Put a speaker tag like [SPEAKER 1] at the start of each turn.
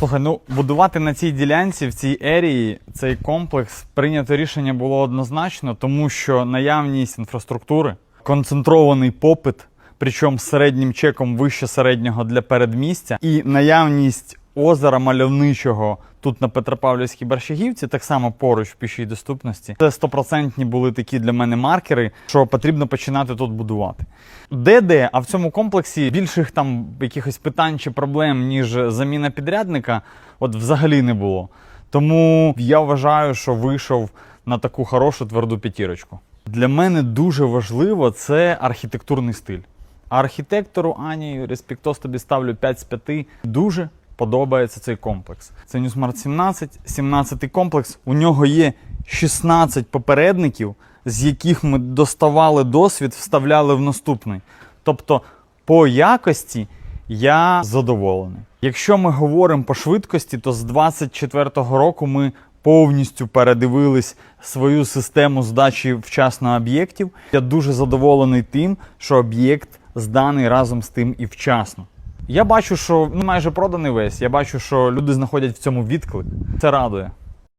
[SPEAKER 1] Слухай, ну будувати на цій ділянці, в цій ерії, цей комплекс прийнято рішення було однозначно, тому що наявність інфраструктури, концентрований попит, причому середнім чеком вище середнього для передмістя, і наявність озера мальовничого тут на Петропавлівській Борщагівці, так само поруч в пішій доступності. Це стопроцентні були такі для мене маркери, що потрібно починати тут будувати. Де-де, а в цьому комплексі більших там якихось питань чи проблем, ніж заміна підрядника, от взагалі не було. Тому я вважаю, що вийшов на таку хорошу тверду п'ятірочку. Для мене дуже важливо це архітектурний стиль. А архітектору Ані респектос тобі ставлю 5 з 5. Дуже подобається цей комплекс. Це Newsmart 17, 17 комплекс. У нього є 16 попередників, з яких ми доставали досвід, вставляли в наступний. Тобто, по якості я задоволений. Якщо ми говоримо по швидкості, то з 24-го року ми повністю передивились свою систему здачі вчасно об'єктів. Я дуже задоволений тим, що об'єкт зданий разом з тим і вчасно. Я бачу, що ну, майже проданий весь. Я бачу, що люди знаходять в цьому відклик. Це радує.